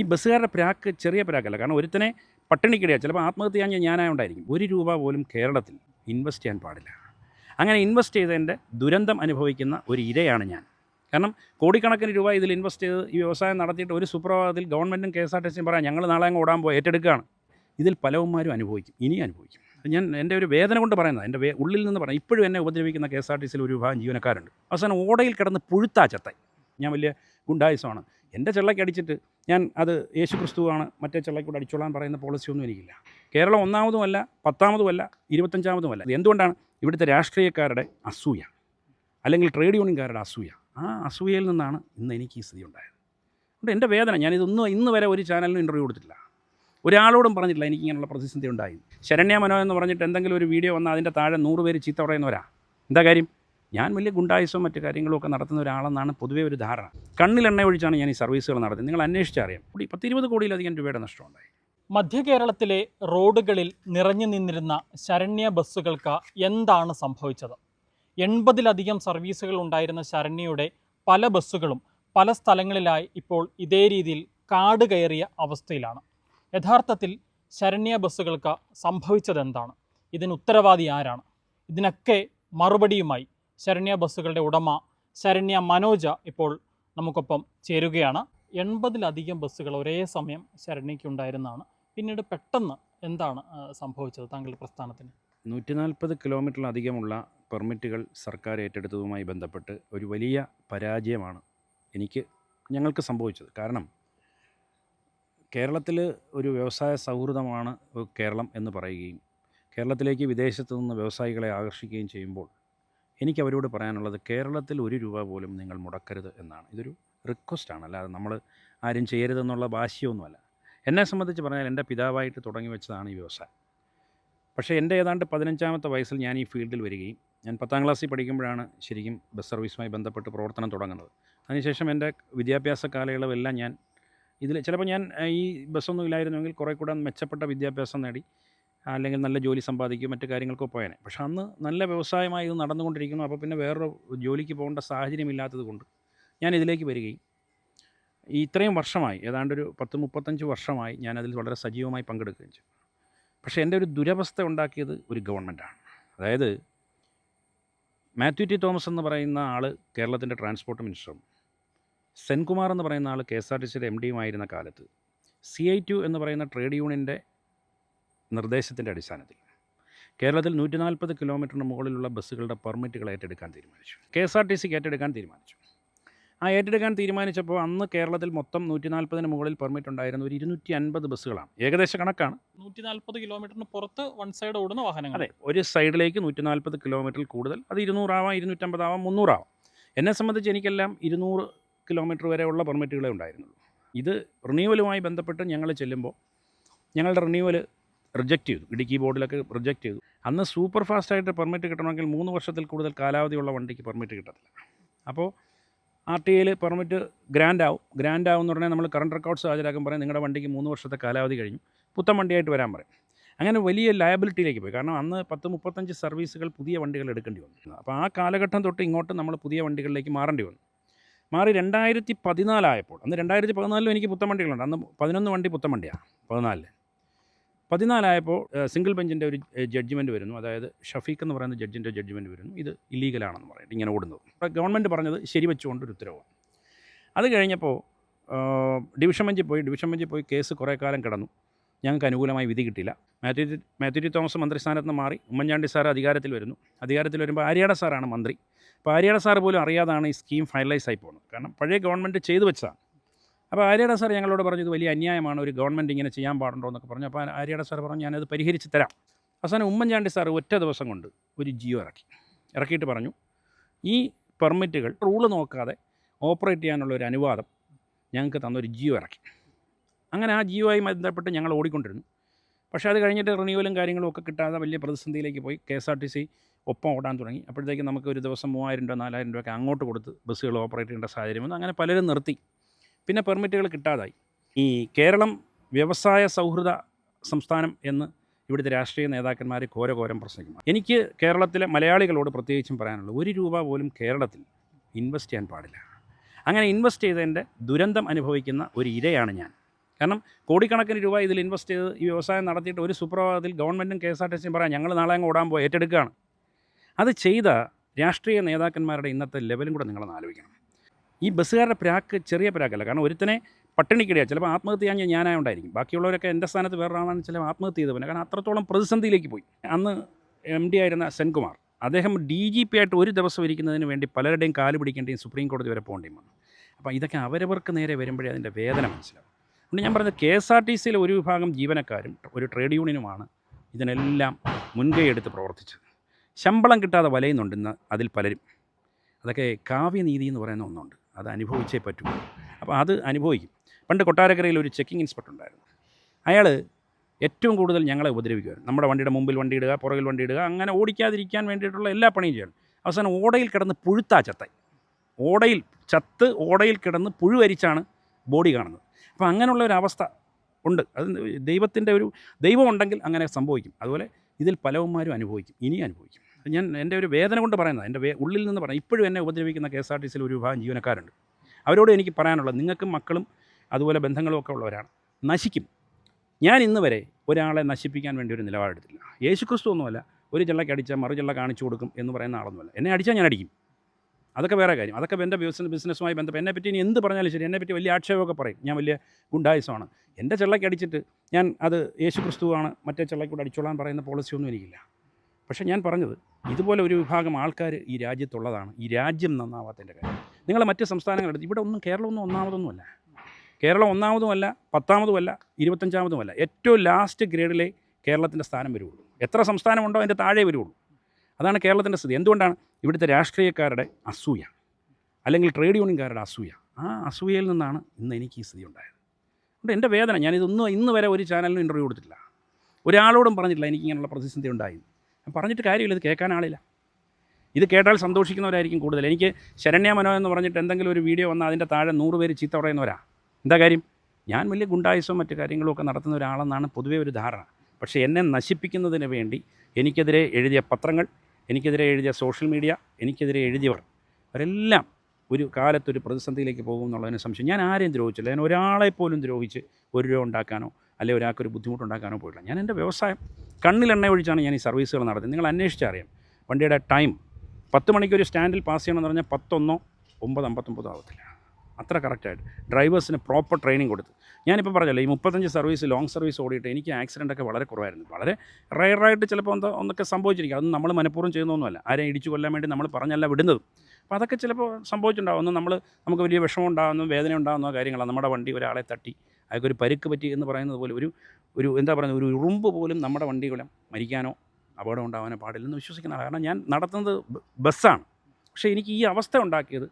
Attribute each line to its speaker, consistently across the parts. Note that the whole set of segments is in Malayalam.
Speaker 1: ഈ ബസ്സുകാരുടെ പ്രാക്ക് ചെറിയ പ്രാക്കല്ല. കാരണം ഒരുത്തനെ പട്ടിണിക്കിടയാണ് ചിലപ്പോൾ ആത്മഹത്യ ചെയ്യാൻ ഞാനായുണ്ടായിരിക്കും. ഒരു രൂപ പോലും കേരളത്തിൽ ഇൻവെസ്റ്റ് ചെയ്യാൻ പാടില്ല. അങ്ങനെ ഇൻവെസ്റ്റ് ചെയ്തതിന്റെ ദുരന്തം അനുഭവിക്കുന്ന ഒരു ഇരയാണ് ഞാൻ. കാരണം കോടിക്കണക്കിന് രൂപ ഇതിൽ ഇൻവെസ്റ്റ് ചെയ്ത് ഈ വ്യവസായം നടത്തിയിട്ട് ഒരു സുപ്രഭാതത്തിൽ ഗവൺമെന്റും കെ എസ് ആർ ടി സിയും പറയാം ഞങ്ങൾ നാളെ അങ്ങ് ഓടാൻ പോയി ഏറ്റെടുക്കുകയാണ്. ഇതിൽ പലവന്മാരും അനുഭവിക്കും. ഇനിയും അനുഭവിക്കും. ഞാൻ എന്റെ ഒരു വേദന കൊണ്ട് പറയുന്നത്. എന്റെ ഉള്ളിൽ നിന്ന് പറയാം. ഇപ്പോഴും എന്നെ ഉപദ്രവിക്കുന്ന കെ എസ് ആർ ടി സിയിൽ ഒരു വിഭാഗം ജീവനക്കാരുണ്ട്. അവസാനം ഓടയിൽ കിടന്ന് പുഴുത്താ ഞാൻ വലിയ ഗുണ്ടായുസമാണ് എന്റെ ചെള്ളയ്ക്ക് അടിച്ചിട്ട് ഞാൻ അത് യേശു ക്രിസ്തുവാണ് മറ്റേ ചെള്ളയ്ക്കൂടെ അടിച്ചോളാൻ പറയുന്ന പോളിസിയൊന്നും എനിക്കില്ല. കേരളം ഒന്നാമതുമല്ല പത്താമതുമല്ല ഇരുപത്തഞ്ചാമതുമല്ല. എന്തുകൊണ്ടാണ്? ഇവിടുത്തെ രാഷ്ട്രീയക്കാരുടെ അസൂയ. അല്ലെങ്കിൽ ട്രേഡ് യൂണിയൻകാരുടെ അസൂയ. ആ അസൂയയിൽ നിന്നാണ് ഇന്ന് എനിക്ക് ഈ സ്ഥിതി ഉണ്ടായത്. അതുകൊണ്ട് എന്റെ വേദന ഞാനിതൊന്ന് ഇന്ന് വരെ ഒരു ചാനലിനും ഇന്റർവ്യൂ കൊടുത്തിട്ടില്ല. ഒരാളോടും പറഞ്ഞിട്ടില്ല എനിക്ക് ഇങ്ങനെയുള്ള പ്രതിസന്ധി ഉണ്ടായി ശരണ്യ മനോ എന്ന് പറഞ്ഞിട്ട് എന്തെങ്കിലും ഒരു വീഡിയോ വന്നാൽ അതിന്റെ താഴെ നൂറ് പേര് ചീത്ത പറയുന്നവരാ. എന്താ കാര്യം? ഞാൻ വലിയ ഗുണ്ടായുസോ മറ്റു കാര്യങ്ങളോ ഒക്കെ നടത്തുന്ന ഒരാളെന്നാണ് പൊതുവേ ഒരു ധാരണ. കണ്ണിലെണ്ണ ഒഴിച്ചാണ് ഞാൻ ഈ സർവീസുകൾ നടത്തുന്നത്. നിങ്ങൾ അന്വേഷിച്ചറിയാം കൂടി പത്തിരുപത് കോടിയിലധികം രൂപയുടെ നഷ്ടമുണ്ടായി.
Speaker 2: മധ്യ കേരളത്തിലെ റോഡുകളിൽ നിറഞ്ഞു നിന്നിരുന്ന ശരണ്യ ബസ്സുകൾക്ക് എന്താണ് സംഭവിച്ചത്? എൺപതിലധികം സർവീസുകൾ ഉണ്ടായിരുന്ന ശരണ്യയുടെ പല ബസ്സുകളും പല സ്ഥലങ്ങളിലായി ഇപ്പോൾ ഇതേ രീതിയിൽ കാട് കയറിയ അവസ്ഥയിലാണ്. യഥാർത്ഥത്തിൽ ശരണ്യ ബസ്സുകൾക്ക് സംഭവിച്ചത് എന്താണ് ഇതിന് ഉത്തരവാദി ആരാണ്? ഇതിനൊക്കെ മറുപടിയുമായി ശരണ്യ ബസ്സുകളുടെ ഉടമ ശരണ്യ മനോജ ഇപ്പോൾ നമുക്കൊപ്പം ചേരുകയാണ്. എൺപതിലധികം ബസ്സുകൾ ഒരേ സമയം ശരണ്യയ്ക്ക് ഉണ്ടായിരുന്നതാണ് പിന്നീട് പെട്ടെന്ന് എന്താണ് സംഭവിച്ചത് താങ്കളുടെ പ്രസ്ഥാനത്തിന്?
Speaker 1: നൂറ്റി നാൽപ്പത് കിലോമീറ്ററിലധികമുള്ള പെർമിറ്റുകൾ സർക്കാർ ഏറ്റെടുത്തതുമായി ബന്ധപ്പെട്ട് ഒരു വലിയ പരാജയമാണ് എനിക്ക് ഞങ്ങൾക്ക് സംഭവിച്ചത്. കാരണം കേരളത്തിൽ ഒരു വ്യവസായ സൗഹൃദമാണ് കേരളം എന്ന് പറയുകയും കേരളത്തിലേക്ക് വിദേശത്തു നിന്ന് വ്യവസായികളെ ആകർഷിക്കുകയും ചെയ്യുമ്പോൾ എനിക്ക് അവരോട് പറയാനുള്ളത് കേരളത്തിൽ ഒരു രൂപ പോലും നിങ്ങൾ മുടക്കരുത് എന്നാണ്. ഇതൊരു റിക്വസ്റ്റാണ്. അല്ലാതെ നമ്മൾ ആരും ചെയ്യരുതെന്നുള്ള വാശിയൊന്നുമല്ല. എന്നെ സംബന്ധിച്ച് പറഞ്ഞാൽ എന്റെ പിതാവായിട്ട് തുടങ്ങി വെച്ചതാണ് ഈ വ്യവസായം. പക്ഷേ എന്റെ ഏതാണ്ട് പതിനഞ്ചാമത്തെ വയസ്സിൽ ഞാൻ ഈ ഫീൽഡിൽ വരികയും ഞാൻ പത്താം ക്ലാസ്സിൽ പഠിക്കുമ്പോഴാണ് ശരിക്കും ബസ് സർവീസുമായി ബന്ധപ്പെട്ട് പ്രവർത്തനം തുടങ്ങുന്നത്. അതിനുശേഷം എന്റെ വിദ്യാഭ്യാസ കാലയളവെല്ലാം ഞാൻ ഇതിൽ ചിലപ്പോൾ ഞാൻ ഈ ബസ്സൊന്നും ഇല്ലായിരുന്നുവെങ്കിൽ കുറേ കൂടെ മെച്ചപ്പെട്ട വിദ്യാഭ്യാസം നേടി. അല്ലെങ്കിൽ നല്ല ജോലി സമ്പാദിക്കും മറ്റു കാര്യങ്ങൾക്കോ പോയനെ. പക്ഷെ അന്ന് നല്ല വ്യവസായമായി ഇത് നടന്നുകൊണ്ടിരിക്കുന്നു. അപ്പോൾ പിന്നെ വേറൊരു ജോലിക്ക് പോകേണ്ട സാഹചര്യമില്ലാത്തത് കൊണ്ട് ഞാൻ ഇതിലേക്ക് വരികയും. ഇത്രയും വർഷമായി ഏതാണ്ട് ഒരു പത്ത് മുപ്പത്തഞ്ച് വർഷമായി ഞാൻ അതിൽ വളരെ സജീവമായി പങ്കെടുക്കുകയും ചെയ്തു. പക്ഷേ എന്റെ ഒരു ദുരവസ്ഥ ഉണ്ടാക്കിയത് ഒരു ഗവൺമെന്റാണ് അതായത് മാത്യു ടി തോമസ് എന്ന് പറയുന്ന ആൾ കേരളത്തിന്റെ ട്രാൻസ്പോർട്ട് മിനിസ്റ്ററും സെൻകുമാർ എന്ന് പറയുന്ന ആൾ കെ എസ് ആർ ടി സിയുടെ എം ഡിയുമായിരുന്ന കാലത്ത് സി ഐ ടു എന്ന് പറയുന്ന ട്രേഡ് യൂണിയന്റെ നിർദ്ദേശത്തിന്റെ അടിസ്ഥാനത്തിൽ. കേരളത്തിൽ നൂറ്റി നാൽപ്പത് കിലോമീറ്ററിന് മുകളിലുള്ള ബസ്സുകളുടെ പെർമിറ്റുകൾ ഏറ്റെടുക്കാൻ തീരുമാനിച്ചു. കെ എസ് ആർ ടി സിക്ക് ഏറ്റെടുക്കാൻ തീരുമാനിച്ചു. ആ ഏറ്റെടുക്കാൻ തീരുമാനിച്ചപ്പോൾ അന്ന് കേരളത്തിൽ മൊത്തം നൂറ്റി നാൽപ്പതിന് മുകളിൽ പെർമിറ്റ് ഉണ്ടായിരുന്ന ഒരു ഇരുന്നൂറ്റി അൻപത് ബസ്സുകളാണ്. ഏകദേശ കണക്കാണ്.
Speaker 2: നൂറ്റി നാൽപ്പത് കിലോമീറ്ററിന് പുറത്ത് വൺ സൈഡ് ഓടുന്ന വാഹനങ്ങൾ.
Speaker 1: അതെ ഒരു സൈഡിലേക്ക് നൂറ്റി നാൽപ്പത് കിലോമീറ്ററിൽ കൂടുതൽ അത് ഇരുന്നൂറാവാം ഇരുന്നൂറ്റമ്പതാവാം മുന്നൂറാവാം. എന്നെ സംബന്ധിച്ച് എനിക്കെല്ലാം ഇരുന്നൂറ് കിലോമീറ്റർ വരെയുള്ള പെർമിറ്റുകളേ ഉണ്ടായിരുന്നുള്ളൂ. ഇത് റിന്യൂവലുമായി ബന്ധപ്പെട്ട് ഞങ്ങൾ ചെല്ലുമ്പോൾ ഞങ്ങളുടെ റിന്യൂവൽ റിജക്റ്റ് ചെയ്തു. ഇടുക്കി ബോർഡിലൊക്കെ റിജക്റ്റ് ചെയ്തു. അന്ന് സൂപ്പർ ഫാസ്റ്റായിട്ട് പെർമിറ്റ് കിട്ടണമെങ്കിൽ മൂന്ന് വർഷത്തിൽ കൂടുതൽ കാലാവധിയുള്ള വണ്ടിക്ക് പെർമിറ്റ് കിട്ടത്തില്ല. അപ്പോൾ ആർ ടി ഐയിൽ പെർമിറ്റ് ഗ്രാൻഡ് ആവും ഗ്രാൻഡ് ആവും എന്ന് പറഞ്ഞാൽ നമ്മൾ കറണ്ട് റെക്കോർഡ്സ് ഹാജരാക്കാൻ പറയും നിങ്ങളുടെ വണ്ടിക്ക് മൂന്ന് വർഷത്തെ കാലാവധി കഴിഞ്ഞു. പുത്തൻ വണ്ടിയായിട്ട് വരാൻ പറയും. അങ്ങനെ വലിയ ലയബിലിറ്റിയിലേക്ക് പോയി. കാരണം അന്ന് പത്ത് മുപ്പത്തഞ്ച് സർവീസുകൾ പുതിയ വണ്ടികൾ എടുക്കേണ്ടി വന്നു. അപ്പോൾ ആ കാലഘട്ടം തൊട്ട് ഇങ്ങോട്ട് നമ്മൾ പുതിയ വണ്ടികളിലേക്ക് മാറേണ്ടി വന്നു. മാറി രണ്ടായിരത്തി പതിനാലായപ്പോൾ അന്ന് രണ്ടായിരത്തി പതിനാലിലും എനിക്ക് പുത്തൻ വണ്ടികളുണ്ട്. അന്ന് പതിനൊന്ന് വണ്ടി പുത്തൻ വണ്ടിയാണ് പതിനാലിൽ പതിനാലായപ്പോൾ സിംഗിൾ ബെഞ്ചിന്റെ ഒരു ജഡ്ജ്മെന്റ് വരുന്നു. അതായത് ഷഫീഖ് എന്ന് പറയുന്ന ജഡ്ജിന്റെ ജഡ്ജ്മെന്റ് വരുന്നു. ഇത് ഇല്ലീഗലാണെന്ന് പറയുന്നത് ഇങ്ങനെ ഓടുന്നത്. ഗവൺമെന്റ് പറഞ്ഞത് ശരി വെച്ചുകൊണ്ട് ഒരു ഉത്തരവാണ്. അത് കഴിഞ്ഞപ്പോൾ ഡിവിഷൻ ബെഞ്ചിൽ പോയി. ഡിവിഷൻ ബെഞ്ചിൽ പോയി കേസ് കുറേ കാലം കിടന്നു. ഞങ്ങൾക്ക് അനുകൂലമായി വിധി കിട്ടില്ല മാത്യു മാത്യു തോമസ് മന്ത്രിസ്ഥാനത്ത് നിന്ന് മാറി. ഉമ്മൻചാണ്ടി സാർ അധികാരത്തിൽ വരുന്നു. അധികാരത്തിൽ വരുമ്പോൾ ആര്യാട സാറാണ് മന്ത്രി. അപ്പോൾ ആര്യാട സാർ പോലും അറിയാതാണ് ഈ സ്കീം ഫൈനലൈസ് ആയി പോകുന്നത്. കാരണം പഴയ ഗവൺമെന്റ് ചെയ്തു വെച്ചതാണ്. അപ്പോൾ ആര്യട സാർ ഞങ്ങളോട് പറഞ്ഞു ഇത് വലിയ അന്യായമാണ് ഒരു ഗവൺമെന്റ് ഇങ്ങനെ ചെയ്യാൻ പാടുണ്ടോ എന്നൊക്കെ പറഞ്ഞു. അപ്പോൾ ആര്യട സാർ പറഞ്ഞു ഞാനത് പരിഹരിച്ച് തരാം. അവസാനം ഉമ്മൻചാണ്ടി സാർ ഒറ്റ ദിവസം കൊണ്ട് ഒരു ജിയോ ഇറക്കി. ഇറക്കിയിട്ട് പറഞ്ഞു ഈ പെർമിറ്റുകൾ റൂൾ നോക്കാതെ ഓപ്പറേറ്റ് ചെയ്യാനുള്ള ഒരു അനുവാദം ഞങ്ങൾക്ക് തന്നൊരു ജിയോ ഇറക്കി. അങ്ങനെ ആ ജിയോയുമായി ബന്ധപ്പെട്ട് ഞങ്ങൾ ഓടിക്കൊണ്ടിരുന്നു. പക്ഷേ അത് കഴിഞ്ഞിട്ട് റിന്യൂവലും കാര്യങ്ങളും ഒക്കെ കിട്ടാതെ വലിയ പ്രതിസന്ധിയിലേക്ക് പോയി. K S R T C ഒപ്പം ഓടാൻ തുടങ്ങി. അപ്പോഴത്തേക്ക് നമുക്ക് ഒരു ദിവസം മൂവായിരം രൂപ നാലായിരം രൂപയൊക്കെ അങ്ങോട്ട് കൊടുത്ത് ബസ്സുകൾ ഓപ്പറേറ്റ് ചെയ്യേണ്ട സാഹചര്യം വന്നു. അങ്ങനെ പലരും നിർത്തി. പിന്നെ പെർമിറ്റുകൾ കിട്ടാതായി. ഈ കേരളം വ്യവസായ സൗഹൃദ സംസ്ഥാനം എന്ന് ഇവിടുത്തെ രാഷ്ട്രീയ നേതാക്കന്മാർ ഘോരഘോരം പ്രസംഗിക്കും. എനിക്ക് കേരളത്തിലെ മലയാളികളോട് പ്രത്യേകിച്ചും പറയാനുള്ളത് ഒരു രൂപ പോലും കേരളത്തിൽ ഇൻവെസ്റ്റ് ചെയ്യാൻ പാടില്ല. അങ്ങനെ ഇൻവെസ്റ്റ് ചെയ്തതിന്റെ ദുരന്തം അനുഭവിക്കുന്ന ഒരു ഇരയാണ് ഞാൻ. കാരണം കോടിക്കണക്കിന് രൂപ ഇതിൽ ഇൻവെസ്റ്റ് ചെയ്ത് ഈ വ്യവസായം നടത്തിയിട്ട് ഒരു സുപ്രഭാതത്തിൽ ഗവൺമെന്റും കെ എസ് ആർ ടി സിയും പറയാം ഞങ്ങൾ നാളെ അങ്ങ് ഓടാൻ പോയി ഏറ്റെടുക്കുകയാണ്. അത് ചെയ്ത രാഷ്ട്രീയ നേതാക്കന്മാരുടെ ഇന്നത്തെ ലെവലും കൂടെ നിങ്ങളൊന്ന് ആലോചിക്കണം. ഈ ബസ്സുകാരുടെ പ്രാക്ക് ചെറിയ പ്രാക്കല്ല. കാരണം ഒരുത്തനെ പട്ടിണിക്കിടയാണ് ചിലപ്പോൾ ആത്മഹത്യ ചെയ്യാൻ ഞാനായുണ്ടായിരിക്കും. ബാക്കിയുള്ളവരൊക്കെ എന്റെ സ്ഥാനത്ത് വേറൊരാളാണ് ചിലപ്പോൾ ആത്മഹത്യ ചെയ്ത് പിന്നെ കാരണം അത്രത്തോളം പ്രതിസന്ധിയിലേക്ക് പോയി. അന്ന് എം ഡി ആയിരുന്ന സെൻകുമാർ. അദ്ദേഹം ഡി ജി പി ആയിട്ട് ഒരു ദിവസം ഇരിക്കുന്നതിന് വേണ്ടി പലരുടെയും കാൽ പിടിക്കേണ്ടിയും സുപ്രീം കോടതി വരെ പോകേണ്ടിയും വന്നു. അപ്പോൾ ഇതൊക്കെ അവരവർക്ക് നേരെ വരുമ്പോഴേ അതിന്റെ വേദന മനസ്സിലാവും. അതുകൊണ്ട് ഞാൻ പറഞ്ഞത് കെ എസ് ആർ ടി സിയിലെ ഒരു വിഭാഗം ജീവനക്കാരും ഒരു ട്രേഡ് യൂണിയനുമാണ് ഇതിനെല്ലാം മുൻകൈ എടുത്ത് പ്രവർത്തിച്ചത്. ശമ്പളം കിട്ടാതെ വലയുന്നുണ്ടെന്ന് അതിൽ പലരും. അതൊക്കെ കാവ്യനീതി എന്ന് പറയുന്ന ഒന്നുണ്ട്. അത് അനുഭവിച്ചേ പറ്റൂ. അപ്പോൾ അത് അനുഭവിക്കും. പണ്ട് കൊട്ടാരക്കരയിൽ ഒരു ചെക്കിംഗ് ഇൻസ്പെക്ടർ ഉണ്ടായിരുന്നു അയാൾ ഏറ്റവും കൂടുതൽ ഞങ്ങളെ ഉപദ്രവിക്കുകയാണ് നമ്മുടെ വണ്ടിയുടെ മുമ്പിൽ വണ്ടി ഇടുക പുറകിൽ വണ്ടി ഇടുക അങ്ങനെ ഓടിക്കാതിരിക്കാൻ വേണ്ടിയിട്ടുള്ള എല്ലാ പണിയും ചെയ്യണം. അവസാനം ഓടയിൽ കിടന്ന് പുഴുത്താ ചത്തായി. ഓടയിൽ ചത്ത് ഓടയിൽ കിടന്ന് പുഴുവരിച്ചാണ് ബോഡി കാണുന്നത്. അപ്പോൾ അങ്ങനെയുള്ള ഒരു അവസ്ഥ ഉണ്ട്. അത് ദൈവത്തിന്റെ ഒരു ദൈവമുണ്ടെങ്കിൽ അങ്ങനെ സംഭവിക്കും. അതുപോലെ ഇതിൽ പലവന്മാരും അനുഭവിക്കും. ഇനിയും അനുഭവിക്കും. ഞാൻ എന്റെ ഒരു വേദന കൊണ്ട് പറയുന്നത് എന്റെ ഉള്ളിൽ നിന്ന് പറയാം ഇപ്പോഴും എന്നെ ഉപദ്രവിക്കുന്ന കെ എസ് ആർ ടി സിയിൽ ഒരു വിഭാഗം ജീവനക്കാരുണ്ട്. അവരോട് എനിക്ക് പറയാനുള്ളത് നിങ്ങൾക്കും മക്കളും അതുപോലെ ബന്ധങ്ങളും ഒക്കെ ഉള്ളവരാണ്. നശിക്കും. ഞാൻ ഇന്ന് വരെ ഒരാളെ നശിപ്പിക്കാൻ വേണ്ടി ഒരു നിലപാടെടുത്തില്ല യേശു ക്രിസ്തു ഒന്നുമല്ല ഒരു ചെള്ളക്ക് അടിച്ചാൽ മറു ചെള്ള കാണിച്ചു കൊടുക്കും എന്ന് പറയുന്ന ആളൊന്നുമല്ല. എന്നെ അടിച്ചാൽ ഞാൻ അടിക്കും. അതൊക്കെ വേറെ കാര്യം. അതൊക്കെ എന്റെ ബിസിനസ് ബിസിനസ്സുമായി ബന്ധപ്പെട്ട് എന്നെ പറ്റി ഇനി എന്ത് പറഞ്ഞാലും ശരി എന്നെ പറ്റി വലിയ ആക്ഷേപമൊക്കെ പറയും. ഞാൻ വലിയ ഗുണ്ടായുസമാണ്. എന്റെ ചെള്ളയ്ക്ക് അടിച്ചിട്ട് ഞാൻ അത് യേശു ക്രിസ്തുവാണ് മറ്റേ ചെള്ളയ്ക്കൂടെ അടിച്ചോളാൻ പറയുന്ന പോളിസിയൊന്നും എനിക്കില്ല. പക്ഷേ ഞാൻ പറഞ്ഞത് ഇതുപോലെ ഒരു വിഭാഗം ആൾക്കാർ ഈ രാജ്യത്തുള്ളതാണ്. ഈ രാജ്യം നന്നാവാത്തതിന്റെ കാര്യം. നിങ്ങൾ മറ്റ് സംസ്ഥാനങ്ങളെടുത്ത് ഇവിടെ ഒന്നും കേരളമൊന്നും ഒന്നാമതൊന്നുമല്ല. കേരളം ഒന്നാമതുമല്ല പത്താമതുമല്ല ഇരുപത്തഞ്ചാമതുമല്ല. ഏറ്റവും ലാസ്റ്റ് ഗ്രേഡിലെ കേരളത്തിന്റെ സ്ഥാനം വരുള്ളൂ എത്ര സംസ്ഥാനമുണ്ടോ അതിന്റെ താഴെ വരുള്ളൂ അതാണ് കേരളത്തിന്റെ സ്ഥിതി. എന്തുകൊണ്ടാണ്? ഇവിടുത്തെ രാഷ്ട്രീയക്കാരുടെ അസൂയ. അല്ലെങ്കിൽ ട്രേഡ് യൂണിയൻകാരുടെ അസൂയ. ആ അസൂയയിൽ നിന്നാണ് ഇന്ന് എനിക്ക് ഈ സ്ഥിതി ഉണ്ടായത്. അതുകൊണ്ട് എന്റെ വേദന. ഞാനിതൊന്നും ഇന്ന് വരെ ഒരു ചാനലിനും ഇന്റർവ്യൂ കൊടുത്തിട്ടില്ല. ഒരാളോടും പറഞ്ഞിട്ടില്ല എനിക്ക് ഇങ്ങനെയുള്ള പ്രതിസന്ധി ഉണ്ടായി പറഞ്ഞിട്ട് കാര്യമില്ല ഇത് കേൾക്കാൻ ആളില്ല. ഇത് കേട്ടാൽ സന്തോഷിക്കുന്നവരായിരിക്കും കൂടുതൽ. എനിക്ക് ശരണ്യ മനോ എന്ന് പറഞ്ഞിട്ട് എന്തെങ്കിലും ഒരു വീഡിയോ വന്നാൽ അതിന്റെ താഴെ നൂറ് പേര് ചീത്ത പറയുന്നവരാ. എന്താ കാര്യം? ഞാൻ വലിയ ഗുണ്ടായുസവും മറ്റു കാര്യങ്ങളും ഒക്കെ നടത്തുന്ന ഒരാളെന്നാണ് പൊതുവേ ഒരു ധാരണ. പക്ഷേ എന്നെ നശിപ്പിക്കുന്നതിന് വേണ്ടി എനിക്കെതിരെ എഴുതിയ പത്രങ്ങൾ എനിക്കെതിരെ എഴുതിയ സോഷ്യൽ മീഡിയ എനിക്കെതിരെ എഴുതിയവർ അവരെല്ലാം ഒരു കാലത്തൊരു പ്രതിസന്ധിയിലേക്ക് പോകും എന്നുള്ളതിന് സംശയം. ഞാൻ ആരെയും ദ്രോഹിച്ചില്ല. ഞാൻ ഒരാളെപ്പോലും ദ്രോഹിച്ച് ഒരു രൂപ ഉണ്ടാക്കാനോ അല്ലെങ്കിൽ ഒരാൾക്കൊരു ബുദ്ധിമുട്ടുണ്ടാക്കാനോ പോയിട്ടില്ല. ഞാൻ എന്റെ വ്യവസായം കണ്ണിലെണ്ണ ഒഴിച്ചാണ് ഞാൻ ഈ സർവീസുകൾ നടത്തുന്നത്. നിങ്ങൾ അന്വേഷിച്ചറിയാം വണ്ടിയുടെ ടൈം പത്ത് മണിക്ക് ഒരു സ്റ്റാൻഡിൽ പാസ് ചെയ്യണമെന്ന് പറഞ്ഞാൽ പത്തൊന്നോ ഒമ്പത് അമ്പത്തൊമ്പതോ ആവത്തില്ല. അത്ര കറക്റ്റായിട്ട് ഡ്രൈവേഴ്സിന് പ്രോപ്പർ ട്രെയിനിങ് കൊടുത്ത്. ഞാനിപ്പോൾ പറഞ്ഞല്ലോ ഈ മുപ്പത്തഞ്ച് സർവീസ് ലോങ് സർവീസ് ഓടിയിട്ട് എനിക്ക് ആക്സിഡന്റൊക്കെ വളരെ കുറവായിരുന്നു. വളരെ റയറായിട്ട് ചിലപ്പോൾ എന്തോ ഒന്നൊക്കെ സംഭവിച്ചിരിക്കും. അത് നമ്മൾ മനഃപൂർവം ചെയ്യുന്നൊന്നുമല്ല ആരെയും ഇടിച്ചു കൊല്ലാൻ വേണ്ടി നമ്മൾ പറഞ്ഞല്ല വിടുന്നത്. അപ്പോൾ അതൊക്കെ ചിലപ്പോൾ സംഭവിച്ചിട്ടുണ്ടാവും. ഒന്നും നമ്മൾ നമുക്ക് വലിയ വിഷമം ഉണ്ടാകുന്നു വേദന ഉണ്ടാകുന്ന കാര്യങ്ങളാണ്. നമ്മുടെ വണ്ടി ഒരാളെ തട്ടി. അയാൾക്കൊരു പരുക്ക് പറ്റി എന്ന് പറയുന്നത് പോലെ ഒരു ഒരു എന്താ പറയുന്നത് ഒരു ഉറുമ്പ് പോലും നമ്മുടെ വണ്ടികളെ മരിക്കാനോ അപകടം ഉണ്ടാകാനോ പാടില്ലെന്ന് വിശ്വസിക്കുന്ന. കാരണം ഞാൻ നടത്തുന്നത് ബസ്സാണ്. പക്ഷേ എനിക്ക് ഈ അവസ്ഥ ഉണ്ടാക്കിയത്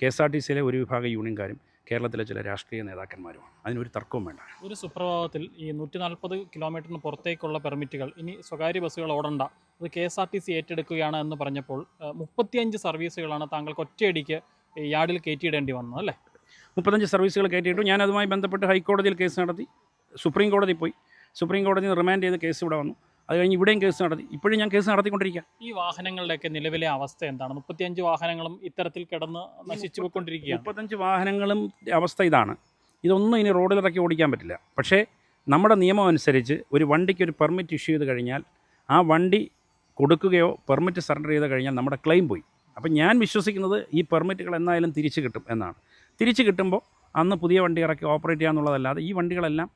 Speaker 1: കെ എസ് ആർ ടി സിയിലെ ഒരു വിഭാഗം യൂണിയൻകാരും കേരളത്തിലെ ചില രാഷ്ട്രീയ നേതാക്കന്മാരുമാണ്. അതിനൊരു തർക്കവും വേണ്ട.
Speaker 2: ഒരു സുപ്രഭാതത്തിൽ ഈ നൂറ്റി നാൽപ്പത് കിലോമീറ്ററിന് പുറത്തേക്കുള്ള പെർമിറ്റുകൾ ഇനി സ്വകാര്യ ബസ്സുകൾ ഓടണ്ട അത് K S R T C ഏറ്റെടുക്കുകയാണ് എന്ന് പറഞ്ഞപ്പോൾ മുപ്പത്തിയഞ്ച് സർവീസുകളാണ് താങ്കൾക്ക് ഒറ്റയടിക്ക് യാർഡിൽ കയറ്റിയിടേണ്ടി വന്നത് അല്ലേ?
Speaker 1: മുപ്പത്തഞ്ച് സർവീസുകൾ കയറ്റിയിട്ടു. ഞാൻ അതുമായി ബന്ധപ്പെട്ട് ഹൈക്കോടതിയിൽ കേസ് നടത്തി. സുപ്രീം കോടതി പോയി. സുപ്രീം കോടതി റിമാൻഡ് ചെയ്ത കേസ് ഇവിടെ വന്നു. അത് കഴിഞ്ഞ് ഇവിടെയും കേസ് നടത്തി. ഇപ്പോഴും ഞാൻ കേസ് നടത്തിക്കൊണ്ടിരിക്കുക
Speaker 2: ഈ വാഹനങ്ങളുടെയൊക്കെ നിലവിലെ അവസ്ഥ എന്താണ്? മുപ്പത്തിയഞ്ച് വാഹനങ്ങളും ഇത്തരത്തിൽ കിടന്ന് നശിച്ചു പോയിക്കൊണ്ടിരിക്കുക
Speaker 1: മുപ്പത്തഞ്ച് വാഹനങ്ങളും അവസ്ഥ ഇതാണ്. ഇതൊന്നും ഇനി റോഡിലിറക്കി ഓടിക്കാൻ പറ്റില്ല. പക്ഷേ നമ്മുടെ നിയമം അനുസരിച്ച് ഒരു വണ്ടിക്ക് ഒരു പെർമിറ്റ് ഇഷ്യൂ ചെയ്ത് കഴിഞ്ഞാൽ ആ വണ്ടി കൊടുക്കുകയോ പെർമിറ്റ് സറണ്ടർ ചെയ്ത് കഴിഞ്ഞാൽ നമ്മുടെ ക്ലെയിം പോയി. അപ്പം ഞാൻ വിശ്വസിക്കുന്നത് ഈ പെർമിറ്റുകൾ എന്തായാലും തിരിച്ചു കിട്ടും എന്നാണ്. തിരിച്ചു കിട്ടുമ്പോൾ അന്ന് പുതിയ വണ്ടി ഇറക്കി ഓപ്പറേറ്റ് ചെയ്യാന്നുള്ളതല്ലാതെ ഈ വണ്ടികളെല്ലാം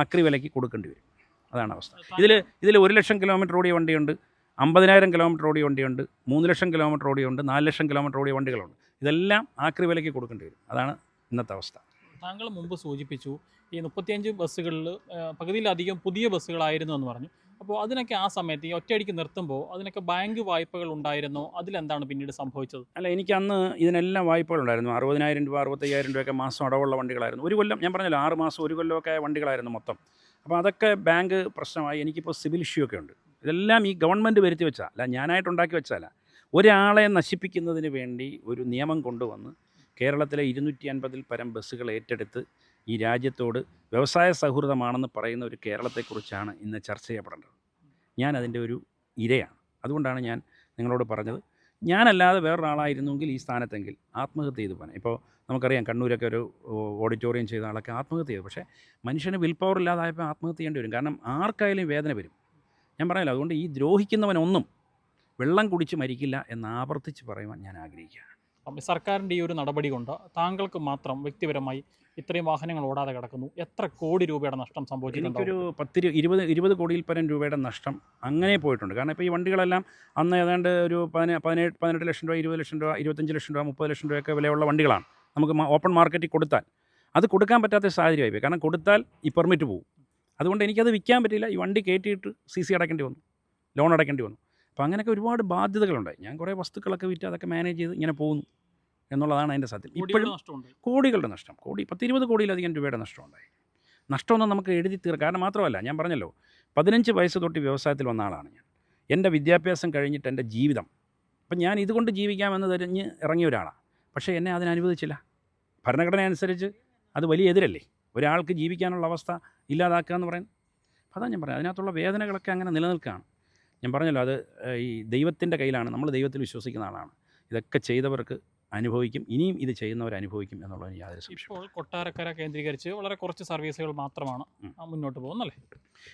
Speaker 1: ആക്രി വിലയ്ക്ക് കൊടുക്കേണ്ടി വരും. അതാണ് അവസ്ഥ. ഇതിൽ ഇതിൽ ഒരു ലക്ഷം കിലോമീറ്റർ ഓടിയ വണ്ടിയുണ്ട് അമ്പതിനായിരം കിലോമീറ്റർ ഓടിയ വണ്ടിയുണ്ട് മൂന്ന് ലക്ഷം കിലോമീറ്റർ ഓടിയുണ്ട് നാല് ലക്ഷം കിലോമീറ്റർ ഓടിയ വണ്ടികളുണ്ട്. ഇതെല്ലാം ആക്രി വിലയ്ക്ക് കൊടുക്കേണ്ടി വരും. അതാണ് ഇന്നത്തെ അവസ്ഥ.
Speaker 2: താങ്കൾ മുമ്പ് സൂചിപ്പിച്ചു ഈ മുപ്പത്തിയഞ്ച് ബസ്സുകളിൽ പകുതിയിലധികം പുതിയ ബസ്സുകളായിരുന്നു എന്ന് പറഞ്ഞു. അപ്പോൾ അതിനൊക്കെ ആ സമയത്ത് ഈ ഒറ്റയടിക്ക് നിർത്തുമ്പോൾ അതിനൊക്കെ ബാങ്ക് വായ്പകൾ ഉണ്ടായിരുന്നോ? അതിലെന്താണ് പിന്നീട് സംഭവിച്ചത്?
Speaker 1: അല്ല എനിക്ക് അന്ന് ഇതിനെല്ലാം വായ്പകൾ ഉണ്ടായിരുന്നു. അറുപതിനായിരം രൂപ അറുപത്തയ്യായിരം രൂപയൊക്കെ മാസം അടവുള്ള വണ്ടികളായിരുന്നു. ഒരു കൊല്ലം ഞാൻ പറഞ്ഞല്ലോ ആറ് മാസം ഒരു കൊല്ലമൊക്കെ വണ്ടികളായിരുന്നു മൊത്തം. അപ്പോൾ അതൊക്കെ ബാങ്ക് പ്രശ്നമായി. എനിക്കിപ്പോൾ സിവിൽ ഇഷ്യൂ ഒക്കെ ഉണ്ട്. ഇതെല്ലാം ഈ ഗവൺമെന്റ് വരുത്തി വെച്ചാൽ അല്ല ഞാനായിട്ട് ഉണ്ടാക്കി വെച്ചാല. ഒരാളെ നശിപ്പിക്കുന്നതിന് വേണ്ടി ഒരു നിയമം കൊണ്ടുവന്ന് കേരളത്തിലെ ഇരുന്നൂറ്റി അൻപതിൽ പരം ബസ്സുകൾ ഏറ്റെടുത്ത് ഈ രാജ്യത്തോട് വ്യവസായ സൗഹൃദമാണെന്ന് പറയുന്ന ഒരു കേരളത്തെക്കുറിച്ചാണ് ഇന്ന് ചർച്ച ചെയ്യപ്പെടേണ്ടത്. ഞാൻ അതിന്റെ ഒരു ഇരയാണ്. അതുകൊണ്ടാണ് ഞാൻ നിങ്ങളോട് പറഞ്ഞത്. ഞാനല്ലാതെ വേറൊരാളായിരുന്നെങ്കിൽ ഈ സ്ഥാനത്തെങ്കിൽ ആത്മഹത്യ ചെയ്തു പോകാൻ ഇപ്പോൾ നമുക്കറിയാം കണ്ണൂരൊക്കെ ഒരു ഓഡിറ്റോറിയം ചെയ്ത ആളൊക്കെ ആത്മഹത്യ ചെയ്തു. പക്ഷേ മനുഷ്യന് വിൽ പവർ ഇല്ലാതായപ്പോൾ ആത്മഹത്യ ചെയ്യേണ്ടി വരും. കാരണം ആർക്കായാലും വേദന വരും. ഞാൻ പറയാലോ അതുകൊണ്ട് ഈ ദ്രോഹിക്കുന്നവനൊന്നും വെള്ളം കുടിച്ച് മരിക്കില്ല എന്ന് ആവർത്തിച്ച് പറയുവാൻ ഞാൻ ആഗ്രഹിക്കുകയാണ്.
Speaker 2: അപ്പം സർക്കാരിന്റെ ഈ ഒരു നടപടി കൊണ്ട് താങ്കൾക്ക് മാത്രം വ്യക്തിപരമായി ഇത്രയും വാഹനങ്ങൾ ഓടാതെ കിടക്കുന്നു. എത്ര കോടി രൂപയുടെ നഷ്ടം സംഭവിച്ചിട്ടുണ്ട്
Speaker 1: ഒരു പത്ത് ഇരുപത് ഇരുപത് കോടിയിൽ പരം രൂപയുടെ നഷ്ടം അങ്ങനെ പോയിട്ടുണ്ട്. കാരണം ഇപ്പോൾ ഈ വണ്ടികളെല്ലാം അന്ന് ഏതാണ്ട് ഒരു പതിനെ പതിനേഴ് പതിനെട്ട് ലക്ഷം രൂപ ഇരുപത് ലക്ഷം രൂപ ഇരുപത്തഞ്ച് ലക്ഷം രൂപ മുപ്പത് ലക്ഷം രൂപയൊക്കെ വിലയുള്ള വണ്ടികളാണ്. നമുക്ക് ഓപ്പൺ മാർക്കറ്റിൽ കൊടുത്താൽ അത് കൊടുക്കാൻ പറ്റാത്ത സാഹചര്യമായി പോയി. കാരണം കൊടുത്താൽ ഈ പെർമിറ്റ് പോകും അതുകൊണ്ട് എനിക്കത് വിൽക്കാൻ പറ്റില്ല ഈ വണ്ടി കയറ്റിയിട്ട് സി സി അടയ്ക്കേണ്ടി വന്നു. ലോൺ അടയ്ക്കേണ്ടി വന്നു. അപ്പോൾ അങ്ങനെയൊക്കെ ഒരുപാട് ബാധ്യതകളുണ്ടായി. ഞാൻ കുറേ വസ്തുക്കളൊക്കെ വിറ്റ് അതൊക്കെ മാനേജ് ചെയ്ത് ഇങ്ങനെ പോകുന്നു. എന്നുള്ളതാണ് അതിന്റെ സത്യം. ഇപ്പോഴും കോടികളുടെ നഷ്ടം. കോടി പത്തിരുപത് കോടിയിലധികം രൂപയുടെ നഷ്ടമുണ്ടായി. നഷ്ടമൊന്നും നമുക്ക് എഴുതി തീർക്കാം. കാരണം മാത്രമല്ല ഞാൻ പറഞ്ഞല്ലോ പതിനഞ്ച് വയസ്സ് തൊട്ട് വ്യവസായത്തിൽ വന്ന ആളാണ് ഞാൻ. എന്റെ വിദ്യാഭ്യാസം കഴിഞ്ഞിട്ട് എന്റെ ജീവിതം. അപ്പം ഞാൻ ഇതുകൊണ്ട് ജീവിക്കാമെന്ന് തിരിഞ്ഞ് ഇറങ്ങിയ ഒരാളാണ് പക്ഷേ എന്നെ അതിനനുവദിച്ചില്ല ഭരണഘടന അനുസരിച്ച് അത് വലിയ എതിരല്ലേ? ഒരാൾക്ക് ജീവിക്കാനുള്ള അവസ്ഥ ഇല്ലാതാക്കുക എന്ന് പറയുന്നത്. അപ്പോൾ അതാണ് ഞാൻ പറയുന്നത് അതിനകത്തുള്ള വേദനകളൊക്കെ അങ്ങനെ നിലനിൽക്കുകയാണ്. ഞാൻ പറഞ്ഞല്ലോ അത് ഈ ദൈവത്തിന്റെ കയ്യിലാണ്. നമ്മൾ ദൈവത്തിൽ വിശ്വസിക്കുന്ന ആളാണ്. ഇതൊക്കെ ചെയ്തവർക്ക് അനുഭവിക്കും. ഇനിയും ഇത് ചെയ്യുന്നവർ അനുഭവിക്കും എന്നുള്ളതിന് യാതൊരു
Speaker 2: ഇപ്പോൾ കൊട്ടാരക്കര കേന്ദ്രീകരിച്ച് വളരെ കുറച്ച് സർവീസുകൾ മാത്രമാണ് മുന്നോട്ട് പോകുന്നല്ലേ?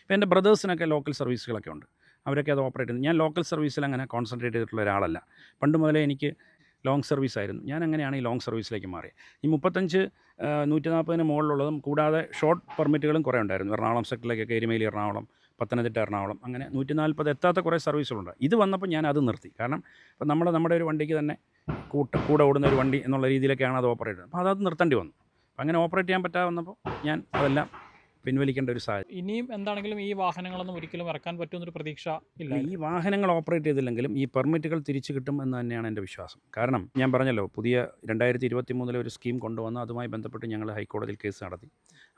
Speaker 1: ഇപ്പോൾ എന്റെ ബ്രദേഴ്സിനൊക്കെ ലോക്കൽ സർവീസുകളൊക്കെ ഉണ്ട്. അവരൊക്കെ അത് ഓപ്പറേറ്റ് ചെയ്യുന്നു ഞാൻ ലോക്കൽ സർവീസിൽ അങ്ങനെ കോൺസെൻട്രേറ്റ് ചെയ്തിട്ടുള്ള ഒരാളല്ല. പണ്ട് മുതലേ എനിക്ക് ലോങ് സർവീസ് ആയിരുന്നു. ഞാൻ അങ്ങനെയാണ് ഈ ലോങ് സർവീസിലേക്ക് മാറിയത് ഈ മുപ്പത്തഞ്ച് നൂറ്റി നാൽപ്പതിന് മുകളിലുള്ളതും കൂടാതെ ഷോർട്ട് പെർമിറ്റുകളും കുറേ ഉണ്ടായിരുന്നു. എറണാകുളം സെക്ടറിലേക്കൊക്കെ എരുമേലി എറണാകുളം പത്തനംതിട്ട എറണാകുളം അങ്ങനെ നൂറ്റി നാൽപ്പത് എത്താത്ത കുറേ സർവീസുകളുണ്ട്. ഇത് വന്നപ്പോൾ ഞാൻ അത് നിർത്തി. കാരണം ഇപ്പം നമ്മൾ നമ്മുടെ ഒരു വണ്ടിക്ക് തന്നെ കൂട്ട കൂടെ ഓടുന്ന ഒരു വണ്ടി എന്നുള്ള രീതിയിലൊക്കെയാണ് അത് ഓപ്പറേറ്റ് ചെയ്യുന്നത്. അപ്പോൾ അതത് നിർത്തേണ്ടി വന്നു. അപ്പം അങ്ങനെ ഓപ്പറേറ്റ് ചെയ്യാൻ പറ്റാതെ വന്നപ്പോൾ ഞാൻ അതെല്ലാം പിൻവലിക്കേണ്ട ഒരു സാഹചര്യം.
Speaker 2: ഇനിയും എന്താണെങ്കിലും ഈ വാഹനങ്ങളൊന്നും ഒരിക്കലും ഇറക്കാൻ പറ്റുമെന്നൊരു പ്രതീക്ഷ ഇല്ല.
Speaker 1: ഈ വാഹനങ്ങൾ ഓപ്പറേറ്റ് ചെയ്തില്ലെങ്കിലും ഈ പെർമിറ്റുകൾ തിരിച്ചു കിട്ടും എന്ന് തന്നെയാണ് എന്റെ വിശ്വാസം. കാരണം ഞാൻ പറഞ്ഞല്ലോ പുതിയ രണ്ടായിരത്തി ഇരുപത്തി മൂന്നിലെ ഒരു സ്കീം കൊണ്ടുവന്ന് അതുമായി ബന്ധപ്പെട്ട് ഞങ്ങൾ ഹൈക്കോടതിയിൽ കേസ് നടത്തി.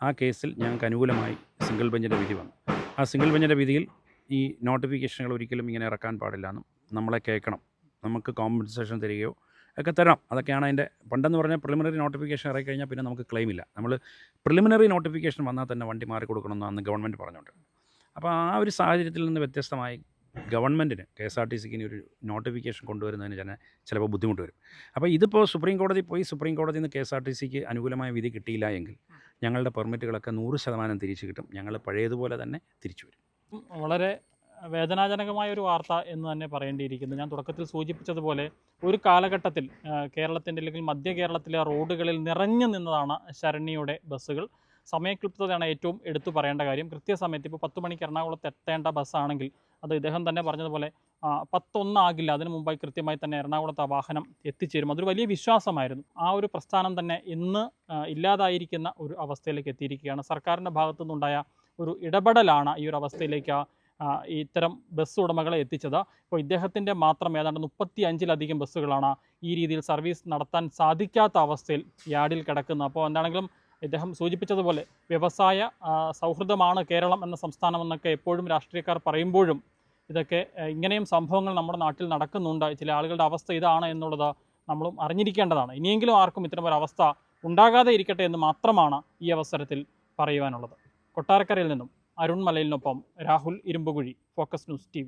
Speaker 1: ആ കേസിൽ ഞങ്ങൾക്ക് അനുകൂലമായി സിംഗിൾ ബെഞ്ചിന്റെ വിധി വന്നു. ആ സിംഗിൾ ബെഞ്ചിന്റെ വിധിയിൽ ഈ നോട്ടിഫിക്കേഷനുകൾ ഒരിക്കലും ഇങ്ങനെ ഇറക്കാൻ പാടില്ല എന്നും നമ്മളെ കേൾക്കണം. നമുക്ക് കോമ്പൻസേഷൻ തരികയോ ഒക്കെ തരണം. അതൊക്കെയാണ് അതിന്റെ പണ്ടെന്ന് പറഞ്ഞാൽ പ്രിലിമിനറി നോട്ടിഫിക്കേഷൻ ഇറക്കി കഴിഞ്ഞാൽ പിന്നെ നമുക്ക് ക്ലെയിം ഇല്ല. നമ്മൾ പ്രിലിമിനറി നോട്ടിഫിക്കേഷൻ വന്നാൽ തന്നെ വണ്ടി മാറി കൊടുക്കണമെന്ന് അന്ന് ഗവൺമെന്റ് പറഞ്ഞുകൊണ്ട് അപ്പോൾ ആ ഒരു സാഹചര്യത്തിൽ നിന്ന് വ്യത്യസ്തമായി ഗവൺമെന്റിന് കെ എസ് ആർ ടി സിക്ക് ഇനി ഒരു നോട്ടിഫിക്കേഷൻ കൊണ്ടുവരുന്നതിന് തന്നെ ചിലപ്പോൾ ബുദ്ധിമുട്ട് വരും. അപ്പോൾ ഇതിപ്പോൾ സുപ്രീം കോടതി പോയി സുപ്രീം കോടതിയിൽ നിന്ന് കെ എസ് ആർ ടി സിക്ക് അനുകൂലമായ വിധി കിട്ടിയില്ല എങ്കിൽ ഞങ്ങളുടെ പെർമിറ്റുകളൊക്കെ നൂറ് ശതമാനം തിരിച്ചു കിട്ടും. ഞങ്ങൾ പഴയതുപോലെ തന്നെ തിരിച്ചു വരും.
Speaker 2: വളരെ വേദനാജനകമായ ഒരു വാർത്ത എന്ന് തന്നെ പറയേണ്ടിയിരിക്കുന്നു. ഞാൻ തുടക്കത്തിൽ സൂചിപ്പിച്ചതുപോലെ ഒരു കാലഘട്ടത്തിൽ കേരളത്തിന്റെ അല്ലെങ്കിൽ മധ്യ കേരളത്തിലെ റോഡുകളിൽ നിറഞ്ഞു നിന്നതാണ് ശരണ്യയുടെ ബസ്സുകൾ. സമയക്ലിപ്തതയാണ് ഏറ്റവും എടുത്തു പറയേണ്ട കാര്യം. കൃത്യസമയത്ത് ഇപ്പോൾ പത്ത് മണിക്ക് എറണാകുളത്ത് എത്തേണ്ട ബസ്സാണെങ്കിൽ അത് ഇദ്ദേഹം തന്നെ പറഞ്ഞതുപോലെ പത്തൊന്നാകില്ല. അതിനു മുമ്പായി കൃത്യമായി തന്നെ എറണാകുളത്ത് ആ വാഹനം എത്തിച്ചേരും. അതൊരു വലിയ വിശ്വാസമായിരുന്നു. ആ ഒരു പ്രസ്ഥാനം തന്നെ ഇന്ന് ഇല്ലാതായിരിക്കുന്ന ഒരു അവസ്ഥയിലേക്ക് എത്തിയിരിക്കുകയാണ്. സർക്കാരിന്റെ ഭാഗത്തു നിന്നുണ്ടായ ഒരു ഇടപെടലാണ് ഈ ഒരു അവസ്ഥയിലേക്ക് ഇത്തരം ബസ് ഉടമകളെ എത്തിച്ചത്. ഇപ്പോൾ ഇദ്ദേഹത്തിന്റെ മാത്രം ഏതാണ്ട് മുപ്പത്തി അഞ്ചിലധികം ബസ്സുകളാണ് ഈ രീതിയിൽ സർവീസ് നടത്താൻ സാധിക്കാത്ത അവസ്ഥയിൽ യാർഡിൽ കിടക്കുന്നത്. അപ്പോൾ എന്താണെങ്കിലും ഇദ്ദേഹം സൂചിപ്പിച്ചതുപോലെ വ്യവസായ സൗഹൃദമാണ് കേരളം എന്ന സംസ്ഥാനം എന്നൊക്കെ എപ്പോഴും രാഷ്ട്രീയക്കാർ പറയുമ്പോഴും ഇതൊക്കെ ഇങ്ങനെയും സംഭവങ്ങൾ നമ്മുടെ നാട്ടിൽ നടക്കുന്നുണ്ട്. ചില ആളുകളുടെ അവസ്ഥ ഇതാണ് എന്നുള്ളത് നമ്മളും അറിഞ്ഞിരിക്കേണ്ടതാണ്. ഇനിയെങ്കിലും ആർക്കും ഇത്തരം ഒരു അവസ്ഥ ഉണ്ടാകാതെ ഇരിക്കട്ടെ എന്ന് മാത്രമാണ് ഈ അവസരത്തിൽ പറയുവാനുള്ളത്. കൊട്ടാരക്കരയിൽ നിന്നും Arun മലയിലിനൊപ്പം Rahul Irumbukuzhi focus news T